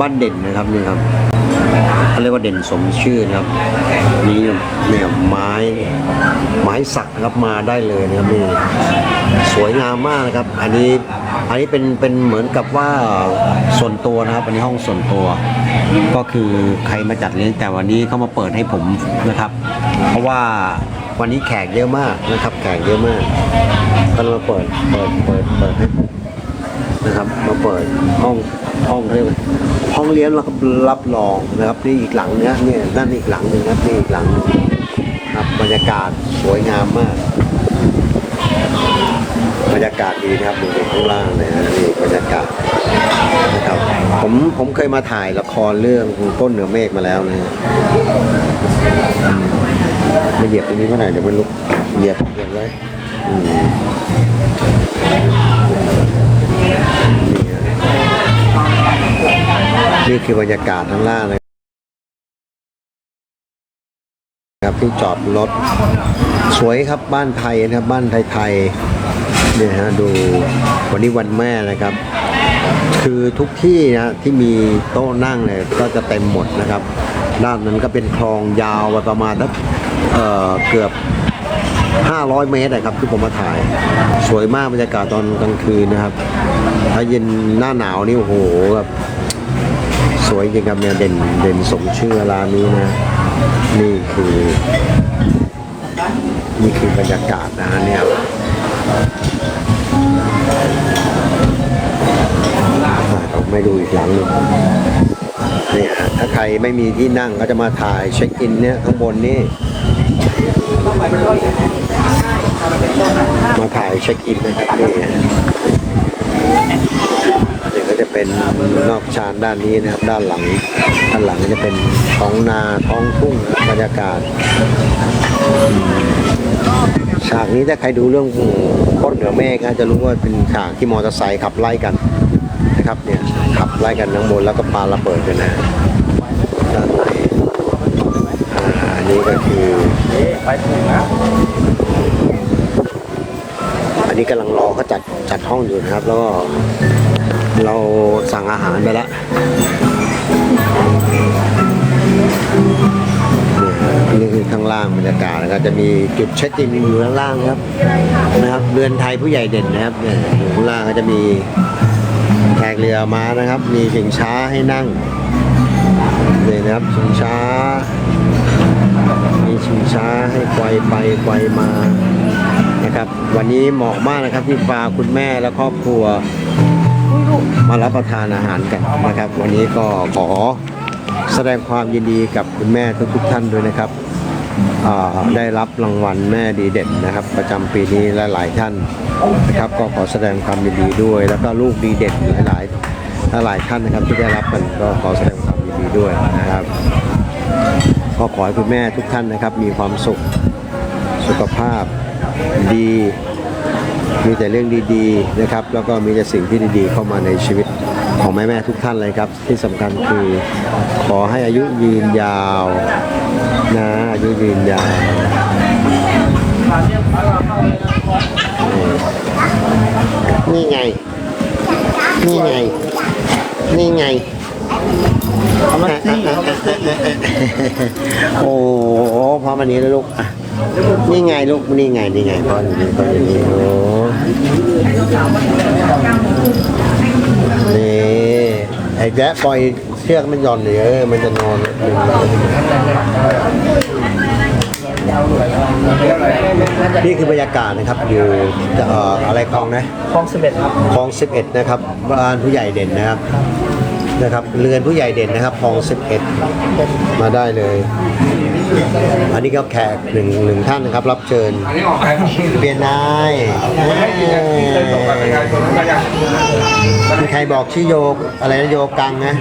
บ้านเด่นนะครับนี่ครับเขาเรียกว่าเด่นสมชื่อนะครับนี่เนี่ยไม้ไม้สักนะครับมาได้เลยนะครับนี่สวยงามมากนะครับ อันนี้อันนี้เป็นเป็นเหมือนกับว่าส่วนตัวนะครับ อันนี้ห้องส่วนตัว ก็คือใครมาจัดเลี้ยงแต่วันนี้เขามาเปิดให้ผมนะครับ เพราะว่าวันนี้แขกเยอะมากนะครับแขกเยอะมากก็เลยมาเปิดเปิดเปิดเปิดให้นะครับมาเปิดห้องห้องเขาเรียกว่า องเลี้ยงรับรับรองนะครับนี่อีกหลังเนี้ยเนี่ยด้านอีกหลังหนึ่งครับนี่อีกหลังหนึ่งครับบรรยากาศสวยงามมาก บรรยากาศดีนะครับดูข้างล่างเลยนะนี่บรรยากาศนะครับผมผมเคยมาถ่ายละครเรื่องต้นเหนือเมฆมาแล้วนะฮะมาเหยียบตรงนี้เมื่อไหร่เดี๋ยวมันลุกเหยียบเหยียบเล นี่คือบรรยากาศข้างล่างเลยครับที่จอดรถสวยครับบ้านไทยนะครับบ้านไทยๆเนี่ยฮะดูวันนี้วันแม่นะครับ คือทุกที่นะที่มีโต๊ะนั่งเนี่ยก็จะเต็มหมดนะครับด้านนั้นก็เป็นคลองยาวประมาณสักเออเกือบ 500 เมตรนะครับที่ผมมาถ่าย สวยมากบรรยากาศตอนกลางคืนนะครับ ถ้าเย็นหน้าหนาวนี่โอ้โหแบบ วย จริงครับเนี่ยเด่นเด่นสมชื่อร้านนี้นะ นี่คือ นี่คือบรรยากาศนะฮะเนี่ยเราไม่ดูอีกหลังหนึงเนี่ยถ้าใครไม่มีที่นั่งก็จะมาถ่ายเช็คอินเนี่ยข้างบนนี่มาถ่ายเช็คอินนะครับนี่ ก็จะเป็นนอกชานด้านนี้นะครับ ด้านหลัง ด้านหลังก็จะเป็นท้องนาท้องทุ่งบรรยากาศฉากนี้ถ้าใครดูเรื่องพ้นเหนือเมฆนะจะรู้ว่าเป็นฉากที่มอเตอร์ไซค์ขับไล่กันนะครับเนี่ยขับไล่กันข้งบนแล้วก็ปาระเบิดกันนะด้านในอันนี้ก็คือไปถูกนะอันนี้กำลังรอเขาจัดจัดห้องอยู่นะครับ แล้วก็ เราสั่งอาหารไปแล้วนี่คือข้างล่างบรรยากาศนะครับจะมีจุดเช็คอินอยู่ข้างล่างครับนะครับเรือนไทยผู้ใหญ่เด่นนะครับเนี่ยอยู่ข้างล่างก็จะมีแขกเรือมานะครับ มีชิงช้าให้นั่งนี่นะครับชิงช้า มีชิงช้าให้ไกวไปไกวมานะครับ วันนี้เหมาะมากนะครับที่พาคุณแม่และครอบครัว มารับประทานอาหารกันนะครับ วันนี้ก็ขอแสดงความยินดีกับคุณแม่ทุกๆท่านด้วยนะครับได้รับรางวัลแม่ดีเด่นนะครับ ประจำปีนี้ลหลายๆท่านนะครับ ก็ขอแสดงความยินดีด้วย แล้วก็ลูกดีเด่นหลายๆหลายท่านนะครับที่ได้รับกันก็ขอแสดงความยินดีด้วยนะครับก็ขอให้คุณแม่ทุกท่านนะครับ มีความสุขสุขภาพดี มีแต่เรื่องดีๆนะครับแล้วก็มีแต่สิ่งที่ดีๆ เข้ามาในชีวิตของแม่ๆทุกท่านเลยครับ ที่สำคัญคือขอให้อายุยืนยาวนะอายุยืนยาวนี่ไง นี่ไง นี่ไงเอามาซี่เอามาซี่โอ้โหพอมันนี้แล้วลูกอะ นี่ไงลูกนี่ไงนี่ไงพออย่างนี้พออย่างนี้โอ้นี่ไอ้แจ๊ะปล่อยเชือกมันหย่อนเลยเออมันจะนอนนี่คือบรรยากาศนะครับอยู่เอ่ออะไรคลองนะคลองสิบเอ็ดครับคลอง11นะครับบ้านผู้ใหญ่เด่นนะครับนะครับเรือนผู้ใหญ่เด่นนะครับคลอง11มาได้เลย อันนี้ก็แขกหนึ่งหนึ่งท่านนะครับ รับเชิญ อันนี้ออกไปครับเปลี่ยนนายเอ้ยเคยส่งบัตรประชาชนแล้วก็ยังมีใครบอกชื่อโยกอะไรนะโยกังนะ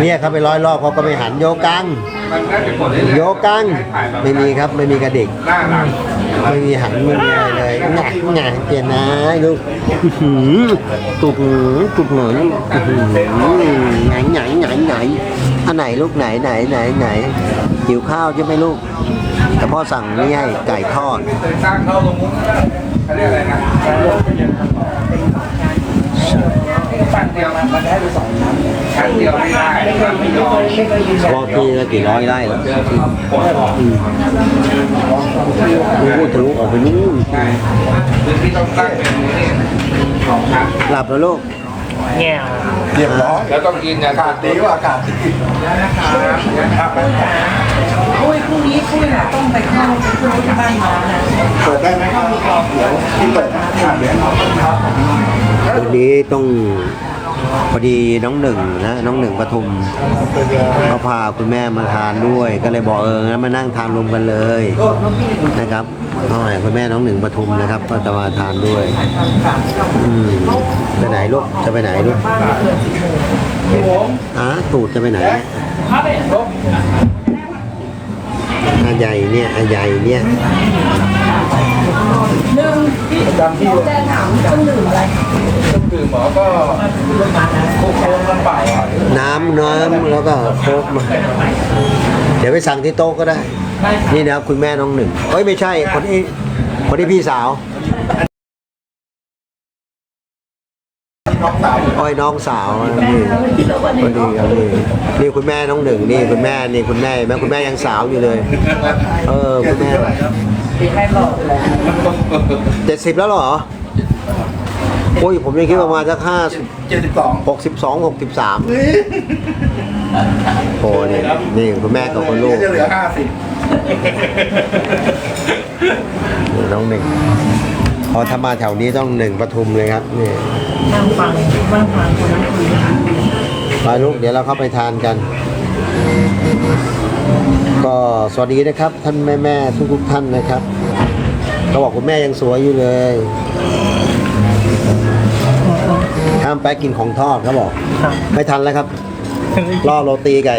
เนี่ยเขาไปร้อยรอบเขาก็ไม่หันโยกัง มันน่าจะกดได้เลยโยกัง ไม่มีครับไม่มีกระดิก หน้าหลัง ไม่มีหันไม่มีอะไรเลยไงไงเปลี่ยนนายลูกตุกตุกหนอนอื้อหือไหนไหนไหนไหนอันไหนลูกไหนไหนไหนไหนหิวข้าวใช่ไหมลูก แต่พ่อสั่งนี่ให้ไก่ทอดเรียกอะไรนะปั้นเดียวมันได้ไปสอง ครั้งเดียวไม่ได้ครั้งไม่ยอมรอบที่ละกี่ร้อยไร่แล้วเจอเขาปวดออกพูดทะลุออกไปนู่นใช่คือที่ต้องตั้งเป็นนี่สองครั้งหลับแล้วลูกแง่วเรียบร้อยแล้วต้องกินยาอากาศดีกว่าอากาศดีปุ้ยพรุ่งนี้ปุ้ยน่ะต้องไปเข้าไปเข้าที่บ้านมานะเปิดได้ไหมครับเดี๋ยวที่เปิดนะเดี๋ยววันนี้ต้อง พอดีน้องหนึ่งนะน้องหนึ่งปทุมเขาพาคุณแม่มาทานด้วย ก็เลยบอกเอองั้นมานั่งทานรวมกันเลยนะครับเอาให้คุณแม่น้องหนึ่งปทุมนะครับ ก็จะมาทานด้วยอืมไปไหนลูกจะไปไหนลูกอะตูดจะไปไหนอาใหญ่เนี่ยอาใหญ่เนี่ยหนึ่งที่ จ้งถามต้องดื่มอะไรดื่มหมอก็โค้งๆกันเปล่าอะน้ำน้ำแล้วก็โค้กมา เดี๋ยวไปสั่งที่โต๊ะก็ได้ นี่นะครับคุณแม่น้องหนึ่งเอ้ยไม่ใช่คนที่คนที่พี่สาวน้องสาวอ้อยน้องสาวนี่พอดีครับนี่นี่คุณแม่น้องหนึ่งนี่คุณแม่นี่คุณแม่แม่คุณแม่ยังสาวอยู่เลย เออคุณแม่ เจ็ดสิบแล้วเหรอ โอ้ย ผมยังคิดประมาณสักห้าสิบเจ็ดสิบสองหกสิบสองหกสิบสามโอ้นี่นี่คุณแม่กับคุณลูกจะเหลือห้าสิบน้องหนึ่งพอถ้ามาแถวนี้ต้องหนึ่งปทุมเลยครับนี่นั่งฟังนั่งฟังคนนั้นคุยไปลูกเดี๋ยวเราเข้าไปทานกัน ก็สวัสดีนะครับ ท่านแม่แม่ทุกทุกๆท่านนะครับเขาบอกคุณแม่ยังสวยอยู่เลยห้ามไปกินของทอดเขาบอก ไม่ทันแล้วครับล่อโรตีไก่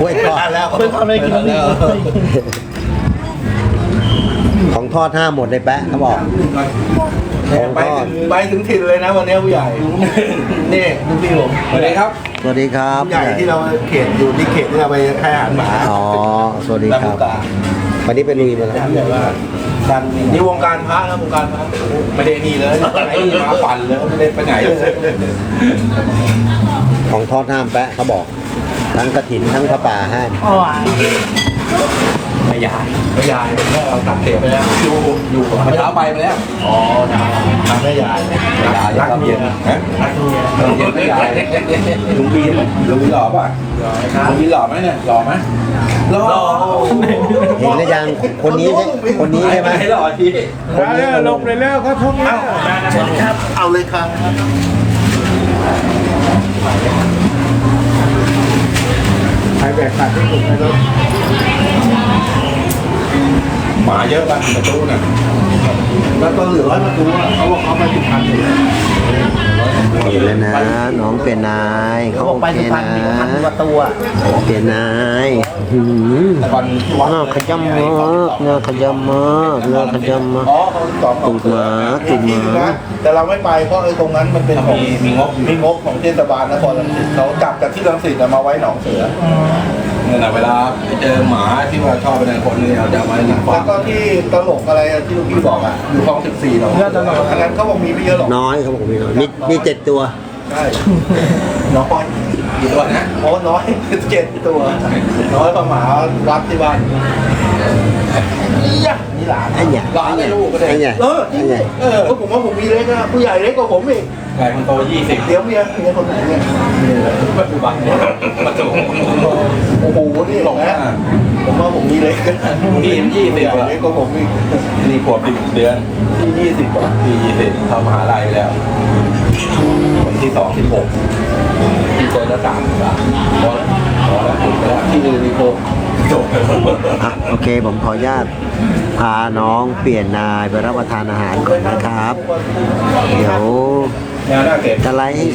กล้วยทอดแล้วเพิ่งทำอะไรกินนี่ของ ทอดห้ามหมดเลยแปะเขาบอกของไปทอดถึงไปถึงถิ่นเลยนะวันนี้ผู้ใหญ่ นี่ลูกพี่ผมสวัสดีครับสวัสดีครับผู้ใหญ่ที่เราเขตอยู่ที่เขตที่เราไปให้อาหารหมาอ๋อสวัสดีแล้วครัผู้บกาวันนี้ไปลุยมาแล้วใหญ่ว่าดันนี่วงการพระนะวงการพระไม่ได้นี่เลยไอ้นี่มาปั่นเลยไม่ได้ไปไหนเลยของทอดห้ามแปะเขาบอก ทั้งกระถินทั้งพระป่าห้ามอ๋อไม่ยายไม่ยายแม่เราตัดเสียไปแล้วอยู่อยู่เมื่อเช้าไปมาแล้วอ๋อทำแม่ยายยายรักเมียนะรักเมียรักเมียไม่ยายลุงบีนลุงบีนหล่อป่ะลุงบีนหล่อไหมเนี่ยหล่อไหมหล่อเห็นหรือยังคนนี้ใช่คนนี้ใช่ไหมหล่อทีคนนี้ลงเลยเอาเลยครับใครแบกสัตว์ที่สุดในรถ หมาเยอะป่ะประตูน่ะแล้วก็เหลือร้อยประตูอะเขาบอกเขาไปสุพรรณอยู่เห็นแล้วนะ น้องเป็นนายเขาบอกโอไปเคสุพรรณนะมีพันประตูอะเป็นนายหืมแต่ก่อนที่วัดน่าขยำมากน่าขยำมากน่าขยำมาก อ๋อเขาสองตูดหมาตูดหมา แต่เราไม่ไปเพราะไอ้ตรงนั้นมันเป็นของมีงบมีงบของเทศบาลนครรังสิตเขาจับจากที่รังสิตอะมาไว้หนองเสือเนี่ยนะเวลาไปเจอหมาที่ว่าชอบไปในคนเนี่ยเราจะเอาไว้หลังแล้วฟาก็ที่ตลกอะไรอะที่ลูกพี่บอกอะอยู่คลองสิบสี่หนองเสือตลกอันนั้นเขาบอกมีไม่เยอะหรอกน้อยเขาบอกมีน้อยมีมีเจ็ดตัว ใช่น้อยกี่ตัวนะโอ้น้อยเจ็ดตัว น้อยกว่าหมาวัดที่บ้านนี่หลานไอ้เนี่ยหลานได้ลูกก็ได้ไอ้เนี่ยเออจริงไอ้เนี่ยเออเพราะผมว่าผมมีเล็กอะผู้ใหญ่เล็กกว่าผมอีก ไก่คนโตยี่สิบเดี๋ยวเมียเมียคนไหนเนี่ยปัจจุบันเนี่ยประตูโอ้โหนี่หลงนะผมว่าผมมีเล็กพี่ยี่สิบใหญ่อะเล็กกว่าผมอีกนี่ขวบสิบเดือนที่ยี่สิบกว่าพี่ยี่สิบเข้ามหาลัยแล้วคนที่สองที่หกที่ตัวละสามสิบบาทพอแล้วพอแล้วถูกไปแล้วที่รีโคจบอะโอเคผมขออนุญาตพาน้องเปลี่ยนนายไปรับประทานอาหารก่อนนะครับ เดี๋ยว แนวหน้าเก็บจะไลฟ์ให้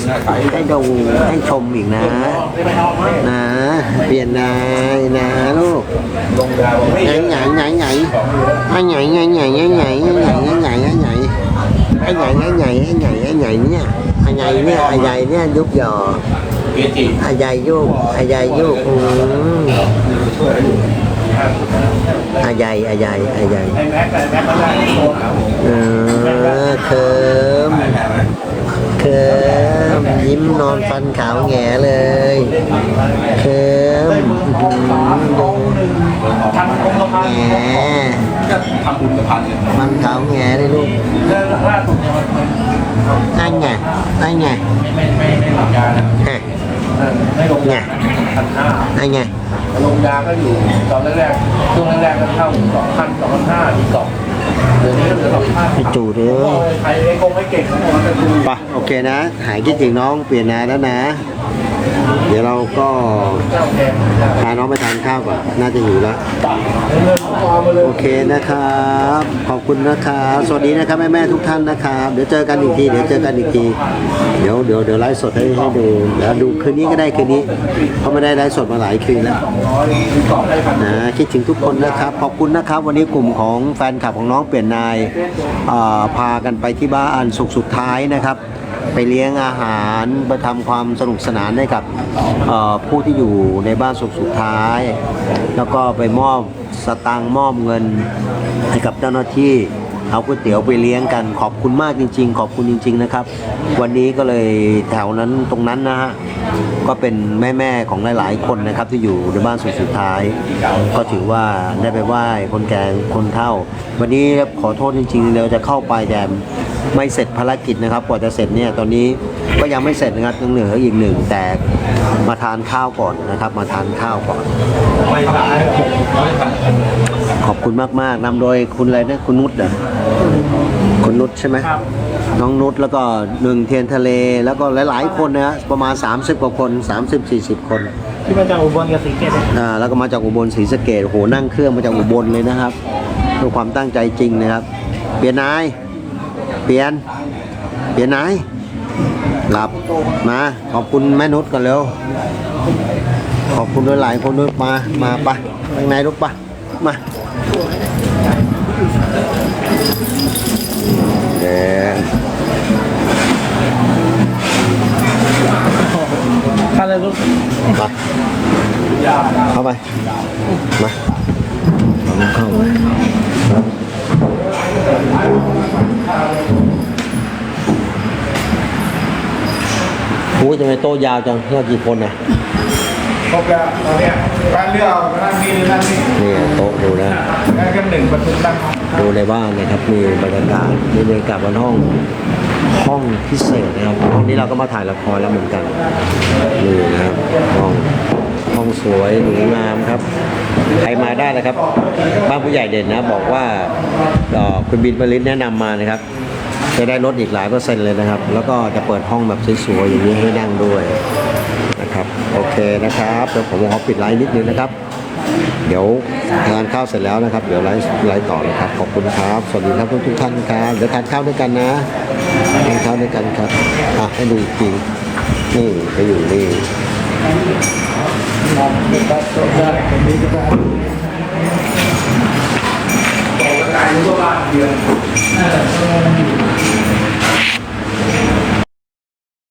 ให้ดูให้ชมอีกนะ นะ เปลี่ยนนายนะลูกลงยาบอกไม่ไหนเยอะไหนไหนไหนไอ้ไหนไหนไหนไหนไหนไหนไหนไหนไหนไอ้ไหนไหนไหนไอ้ไหนไอ้ไหนเนี่ยไอ้ไหนเนี่ยไอ้ใหญ่เนี่ยยุบหยอเกจิไอ้ใหญ่ยุบไอ้ใหญ่ยุบอืมช่วยอยู่ไอ้ใหญ่ไอ้ใหญ่ไอ้ใหญ่ไอ้แม็กไอ้แม็กก็ได้โทรหาผมเออเคิมแม่ไหมคิมยิ้มนอนฟันขาวแหงเลยเคิมอื้อหือดูทำกรมพันแหงก็ทำบุญกับพันเนี่ยมันขาวแหงเลยลูกแล้วล่าสุดเนี่ยมันมันนั่นไงนั่นไงไม่ไม่ไม่หลับยานะฮะเออไม่ลงยาพันห้านั่นไงลงยาก็อยู่ตอนแรกๆช่วงแรกๆก็เข้าสองพันสองพันห้ คิมยิ้มนอนฟันขาวแง่เลยเคิมแง่ฟันขาวแง่เลยลูกนั่นไงนั่นไงฮไม่ลงยาพันห้าไงลงยาก็อยู่ตอนแรกๆช่วงแรกๆก็เข้าสองพันสองพันห้าที่สอง จะดูไปโอเคนะ หายคิดถึงน้องเปลี่ยนนาแล้วนะ เดี๋ยวเราก็พาน้องไปทานข้าวก่อน น่าจะหิวแล้วโอเคนะครับ ขอบคุณนะครับ สวัสดีนะครับแม่แม่ทุกท่านนะครับ เดี๋ยวเจอกันอีกที เดี๋ยวเจอกันอีกที เดี๋ยวเดี๋ยวเดี๋ยวไลฟ์สดให้ให้ดูเดี๋ยวดูคืนนี้ก็ได้คืนนี้ เพราะไม่ได้ไลฟ์สดมาหลายคืนแล้วนะคิดถึงทุกคนนะครับ ขอบคุณนะครับ วันนี้กลุ่มของแฟนคลับของน้องเปลี่ยนนายพากันไปที่บ้านสุขสุดท้ายนะครับ ไปเลี้ยงอาหารไปทำความสนุกสนานให้กับผู้ที่อยู่ในบ้านสุขสุดท้าย แล้วก็ไปมอบสตางค์มอบเงินให้กับเจ้าหน้าที่ เอาก๋วยเตี๋ยวไปเลี้ยงกันขอบคุณมากจริง ๆ ขอบคุณจริง ๆนะครับ วันนี้ก็เลยแถวนั้นตรงนั้นนะฮะก็เป็นแม่ๆของหลายๆคนนะครับที่อยู่ในบ้านสุดสุดท้าย ก็ถือว่าได้ไปไหว้คนแก่คนเฒ่า วันนี้ขอโทษจริงๆเราจะเข้าไปแต่ไม่เสร็จภารกิจนะครับกว่าจะเสร็จเนี่ยตอนนี้ก็ยังไม่เสร็จนะครับยังเหลืออีกหนึ่งแต่มาทานข้าวก่อนนะครับ มาทานข้าวก่อน ขอบคุณมากๆนำโดยคุณอะไรนะคุณนุชเหรอคุณนุชใช่ไหมน้องนุชแล้วก็หนึ่งเทียนทะเลแล้วก็หลาย ๆ คนนะฮะประมาณ 30 กว่าคน 30-40 คน ที่มาจากอุบลกับสีเกตเนี่ยอ่าแล้วก็มาจากอุบลศรีสะเกดโอ้โหนั่งเครื่องมาจากอุบลเลยนะครับด้วยความตั้งใจจริงนะครับ เปลี่ยนนาย เปลี่ยน เปลี่ยนนายหลับมาขอบคุณแม่นุชกันเร็วขอบคุณด้วยหลายคนด้วยมามาปะข้างในลูกปะ มาแดงถ้าเลยลูกมาเข้าไป มาลองเข้าไปโอ้ยทำไมโต๊ะยาวจังเพื่อกี่คนนะ ครบแล้วตอนเนี้ยบ้านเลือกเอานั่งนี่หรือนั่งนี่นี่โต๊ะดูนะนั่งกันหนึ่งประตูนั่งดูในบ้านนะครับมีบรรยากาศมีบรรยากาศบนห้องห้องพิเศษนะครับห้องนี้เราก็มาถ่ายละครแล้วเหมือนกันนี่นะครับห้องห้องสวยหรูงามครับใครมาได้นะครับ บ้านผู้ใหญ่เด่นนะ บอกว่าเอ่อคุณบินบริษแนะนำมานะครับ จะได้ลดอีกหลายเปอร์เซ็นต์เลยนะครับ แล้วก็จะเปิดห้องแบบสวยๆอย่างนี้ให้นั่งด้วย นะครับโอเคนะครับเดี๋ยวผมขอปิดไลน์นิดนึงนะครับ เดี๋ยวทานข้าวเสร็จแล้วนะครับ เดี๋ยวไลฟ์ไลฟ์ต่อเลยครับขอบคุณครับสวัสดีครับทุกทุกท่านครับเดี๋ยวทานข้าวด้วยกันนะทานข้าวด้วยกันครับอะให้ดูอีกทีนี่ไปอยู่นี่ตายรู้ว่าบ้านเดือน